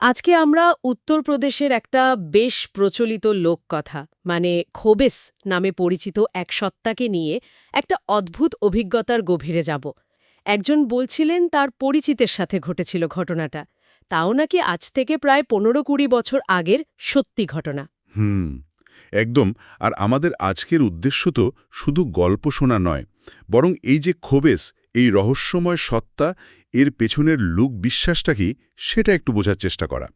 আজকে আমরা উত্তরপ্রদেশের একটা বেশ প্রচলিত লোককথা মানে খোবেস নামে পরিচিত এক সত্তাকে নিয়ে একটা অদ্ভুত অভিজ্ঞতার গভীরে যাব। একজন বলছিলেন, তার পরিচিতের সাথে ঘটেছিল ঘটনাটা। তাও নাকি আজ থেকে প্রায় পনেরো কুড়ি বছর আগের সত্যি ঘটনা। হুম, একদম। আর আমাদের আজকের উদ্দেশ্য তো শুধু গল্প শোনা নয়, বরং এই যে খোবেস, এই রহস্যময় সত্তা এর পেছনের লুক বিশ্বাসটা কি সেটা একটু বোঝার চেষ্টা করা।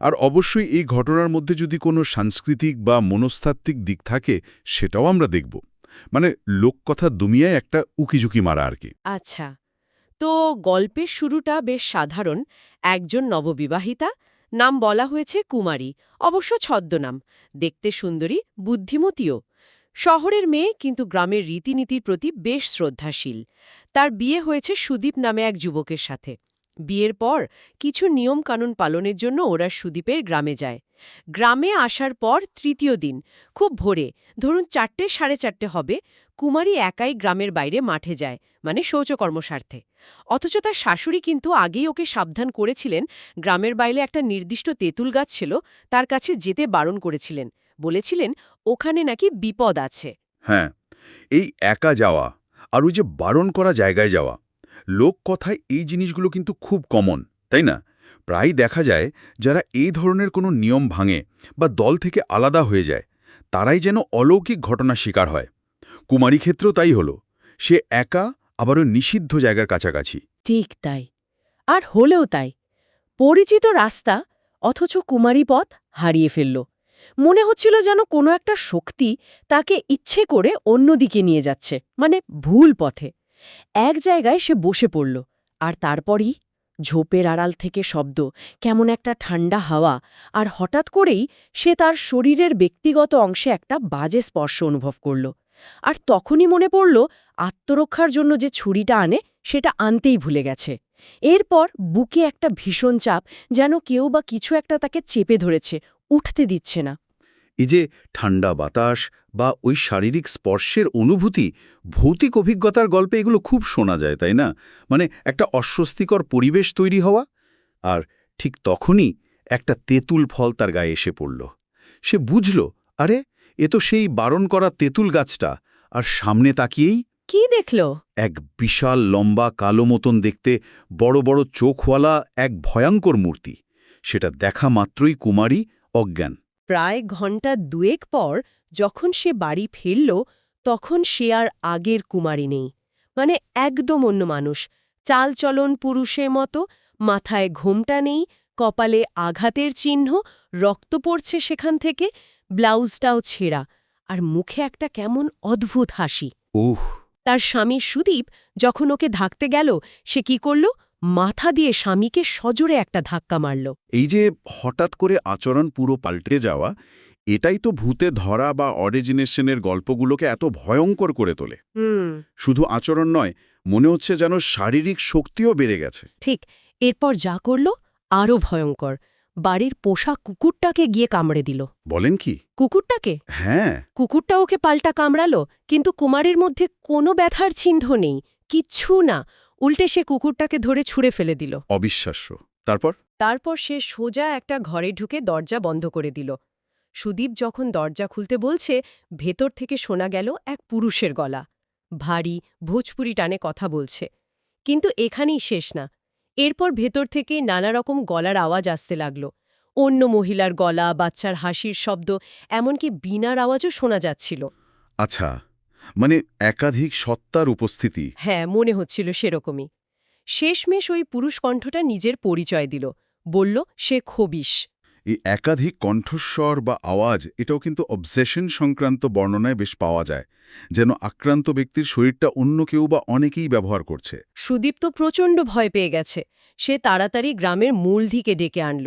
আর অবশ্যই এই ঘটনার মধ্যে যদি কোনো সাংস্কৃতিক বা মনস্তাত্ত্বিক দিক থাকে সেটাও আমরা দেখব। মানে লোককথা দুমিয়ায় একটা উকিঝুঁকি মারা আর কি। আচ্ছা তো গল্পের শুরুটা বেশ সাধারণ। একজন নববিবাহিতা, নাম বলা হয়েছে কুমারী, অবশ্য ছদ্মনাম। দেখতে সুন্দরী, বুদ্ধিমতীও। শহরের মেয়ে কিন্তু গ্রামের রীতিনীতির প্রতি বেশ শ্রদ্ধাশীল। তার বিয়ে হয়েছে সুদীপ নামে এক যুবকের সাথে। বিয়ের পর কিছু নিয়মকানুন পালনের জন্য ওরা সুদীপের গ্রামে যায়। গ্রামে আসার পর তৃতীয় দিন, খুব ভোরে, ধরুন চারটে সাড়ে চারটে হবে, কুমারী একাই গ্রামের বাইরে মাঠে যায় মানে শৌচকর্মস্বার্থে। অথচ তার শাশুড়ি কিন্তু আগেই ওকে সাবধান করেছিলেন, গ্রামের বাইরে একটা নির্দিষ্ট তেঁতুল গাছ ছিল, তার কাছে যেতে বারণ করেছিলেন। বলেছিলেন ওখানে নাকি বিপদ আছে। হ্যাঁ এই একা যাওয়া আর ওই যে বারণ করা জায়গায় যাওয়া লোক কথায় এই জিনিসগুলো কিন্তু খুব কমন তাই না? প্রায় দেখা যায় যারা এই ধরনের কোনো নিয়ম ভাঙে বা দল থেকে আলাদা হয়ে যায় তারাই যেন অলৌকিক ঘটনা শিকার হয়। কুমারী ক্ষেত্রেও তাই হলো সে একা আবারও নিষিদ্ধ জায়গার কাছাকাছি। ঠিক তাই আর হলেও তাই পরিচিত রাস্তা অথচ কুমারী পথ হারিয়ে ফেলল। মনে হচ্ছিল যেন কোনো একটা শক্তি তাকে ইচ্ছে করে অন্যদিকে নিয়ে যাচ্ছে মানে ভুল পথে। এক জায়গায় সে বসে পড়ল, আর তারপরই ঝোপের আড়াল থেকে শব্দ, কেমন একটা ঠান্ডা হাওয়া, আর হঠাৎ করেই সে তার শরীরের ব্যক্তিগত অংশে একটা বাজে স্পর্শ অনুভব করল। আর তখনই মনে পড়ল, আত্মরক্ষার জন্য যে ছুরিটা আনে, সেটা আনতেই ভুলে গেছে। এরপর বুকে একটা ভীষণ চাপ যেন কেউ বা কিছু একটা তাকে চেপে ধরেছে, উঠতে দিচ্ছে না। এই যে ঠান্ডা বাতাস বা ওই শারীরিক স্পর্শের অনুভূতি ভৌতিক অভিজ্ঞতার গল্পে এগুলো খুব শোনা যায় তাই না? মানে একটা অস্বস্তিকর পরিবেশ তৈরি হওয়া আর ঠিক তখনই একটা তেঁতুল ফল তার গায়ে এসে পড়ল। সে বুঝল আরে এ তো সেই বারণ করা তেঁতুল গাছটা আর সামনে তাকিয়েই কি দেখল? এক বিশাল লম্বা কালো মতন দেখতে বড় বড় চোখওয়ালা এক ভয়ঙ্কর মূর্তি। সেটা দেখা মাত্রই কুমারী অজ্ঞান। প্রায় ঘণ্টা দুয়েক পর যখন সে বাড়ি ফিরল তখন সে আর আগের কুমারী নেই। মানে একদম অন্য মানুষ। চালচলন পুরুষের মতো মাথায় ঘোমটা নেই কপালে আঘাতের চিহ্ন রক্ত পড়ছে সেখান থেকে ব্লাউজটাও ছেঁড়া। আর মুখে একটা কেমন অদ্ভুত হাসি। উহ। তার স্বামী সুদীপ যখন ওকে ধাকতে গেল সে কি করল? মাথা দিয়ে স্বামীকে সজোরে একটা ধাক্কা মারল। এই যে হঠাৎ করে আচরণ পুরো পাল্টে যাওয়া এটাই তো ভূতে ধরা বা অরিজিনেশনের গল্পগুলোকে এত ভয়ঙ্কর করে তোলে। শুধু আচরণ নয় মনে হচ্ছে যেন শারীরিক শক্তিও বেড়ে গেছে। ঠিক এরপর যা করল আরও ভয়ঙ্কর। বাড়ির পোষা কুকুরটাকে গিয়ে কামড়ে দিল। বলেন কি? কুকুরটাকে? হ্যাঁ। কুকুরটা ওকে পাল্টা কামড়ালো কিন্তু কুমারের মধ্যে কোনো ব্যথার চিহ্ন নেই কিচ্ছু না। উল্টে সে কুকুরটাকে ধরে ছুঁড়ে ফেলে দিল। অবিশ্বাস্য। তারপর? তারপর সে সোজা একটা ঘরে ঢুকে দরজা বন্ধ করে দিল। সুদীপ যখন দরজা খুলতে বলছে ভেতর থেকে শোনা গেল এক পুরুষের গলা। ভারী ভোজপুরি টানে কথা বলছে। কিন্তু এখানেই শেষ না। এরপর ভেতর থেকে নানা রকম গলার আওয়াজ আসতে লাগল। অন্য মহিলার গলা বাচ্চার হাসির শব্দ এমনকি বিনার আওয়াজও শোনা যাচ্ছিল। আচ্ছা মানে একাধিক সত্তার উপস্থিতি। হ্যাঁ মনে হচ্ছিল সেরকমই। শেষমেশ ওই পুরুষ কণ্ঠটা নিজের পরিচয় দিল। বলল সে খবিশ এই একাধিক কণ্ঠস্বর বা আওয়াজ এটাও কিন্তু অবসেশন সংক্রান্ত বর্ণনায় বেশ পাওয়া যায় যেন আক্রান্ত ব্যক্তির শরীরটা অন্য কেউ বা অনেকেই ব্যবহার করছে। সুদীপ তো প্রচণ্ড ভয় পেয়ে গেছে। সে তাড়াতাড়ি গ্রামের মূলধিকে ডেকে আনল।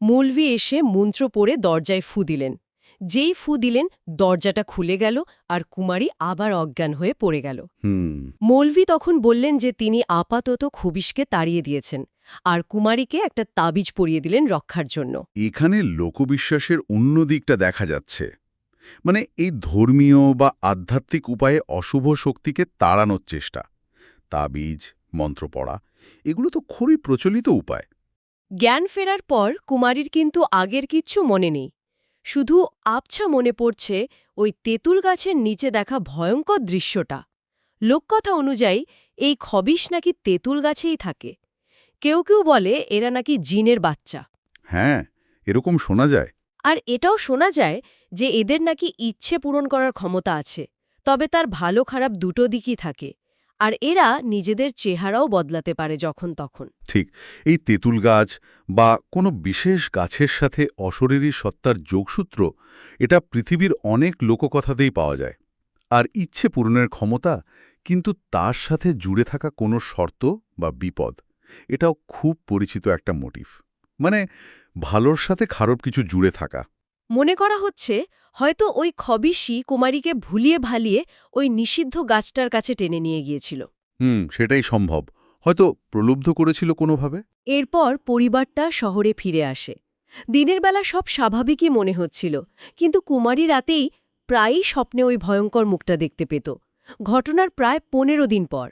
মূলভি এসে মন্ত্র পড়ে দরজায় ফু দিলেন। যেই ফু দিলেন দরজাটা খুলে গেল আর কুমারী আবার অজ্ঞান হয়ে পড়ে গেল। হুম। মৌলভী তখন বললেন যে তিনি আপাতত খবিশকে তাড়িয়ে দিয়েছেন আর কুমারীকে একটা তাবিজ পরিয়ে দিলেন রক্ষার জন্য। এখানে লোকবিশ্বাসের অন্য দিকটা দেখা যাচ্ছে। মানে এই ধর্মীয় বা আধ্যাত্মিক উপায়ে অশুভ শক্তিকে তাড়ানোর চেষ্টা। তাবিজ মন্ত্র পড়া এগুলো তো খুবই প্রচলিত উপায়। জ্ঞান ফেরার পর কুমারীর কিন্তু আগের কিচ্ছু মনে নেই। শুধু আবছা মনে পড়ছে ওই তেঁতুল গাছের নিচে দেখা ভয়ঙ্কর দৃশ্যটা। লোককথা অনুযায়ী এই খবিশ নাকি তেঁতুল গাছেই থাকে। কেউ কেউ বলে এরা নাকি জিনের বাচ্চা। হ্যাঁ এরকম শোনা যায়। আর এটাও শোনা যায় যে এদের নাকি ইচ্ছে পূরণ করার ক্ষমতা আছে তবে তার ভালো খারাপ দুটো দিকই থাকে। আর এরা নিজেদের চেহারাও বদলাতে পারে যখন তখন। ঠিক, এই তেঁতুল গাছ বা কোনো বিশেষ গাছের সাথে অশরীরী সত্তার যোগসূত্র, এটা পৃথিবীর অনেক লোককথাতেই পাওয়া যায়। আর ইচ্ছে পূরণের ক্ষমতা কিন্তু তার সাথে জুড়ে থাকা কোনো শর্ত বা বিপদ, এটাও খুব পরিচিত একটা মোটিভ। মানে ভালোর সাথে খারাপ কিছু জুড়ে থাকা। মনে করা হচ্ছে হয়তো ওই খবিশই কুমারীকে ভুলিয়ে ভালিয়ে ওই নিষিদ্ধ গাছটার কাছে টেনে নিয়ে গিয়েছিল। হুম সেটাই সম্ভব। হয়তো প্রলুব্ধ করেছিল কোনোভাবে? এরপর পরিবারটা শহরে ফিরে আসে। দিনের বেলা সব স্বাভাবিকই মনে হচ্ছিল কিন্তু কুমারী রাতেই প্রায়ই স্বপ্নে ওই ভয়ঙ্কর মুখটা দেখতে পেত। ঘটনার প্রায় পনেরো দিন পর।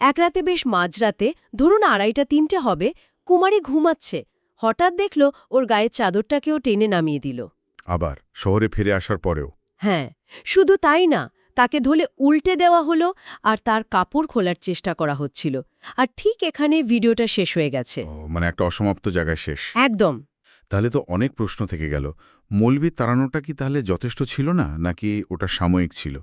এক রাতে বেশ মাঝরাতে ধরুন আড়াইটা তিনটে হবে কুমারী ঘুমাচ্ছে। হঠাৎ দেখল ওর গায়ের চাদরটাকেও টেনে নামিয়ে দিল। আবার শহরে ফিরে আসার পরেও। হ্যাঁ শুধু তাই না তাকে ধলে উল্টে দেওয়া হলো আর তার কাপড় খোলার চেষ্টা করা হচ্ছিল। আর ঠিক এখানে ভিডিওটা শেষ হয়ে গেছে। মানে একটা অসমাপ্ত জায়গায় শেষ। একদম। তাহলে তো অনেক প্রশ্ন থেকে গেল। মৌলবি তাড়ানোটা কি তাহলে যথেষ্ট ছিল না নাকি ওটা সাময়িক ছিল?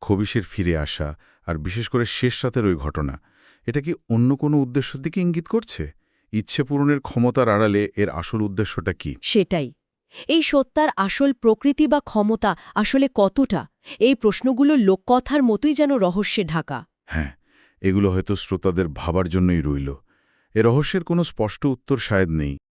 খবিশের ফিরে আসা আর বিশেষ করে শেষ রাতের ওই ঘটনা এটা কি অন্য কোনো উদ্দেশ্যের দিকে ইঙ্গিত করছে? ইচ্ছে পূরণের ক্ষমতার আড়ালে এর আসল উদ্দেশ্যটা কি? সেটাই। এই সত্তার আসল প্রকৃতি বা ক্ষমতা আসলে কতটা? এই প্রশ্নগুলো লোককথার মতোই যেন রহস্যে ঢাকা। হ্যাঁ এগুলো হয়তো শ্রোতাদের ভাবার জন্যই রইল। এ রহস্যের কোনো স্পষ্ট উত্তর শায়দ নেই।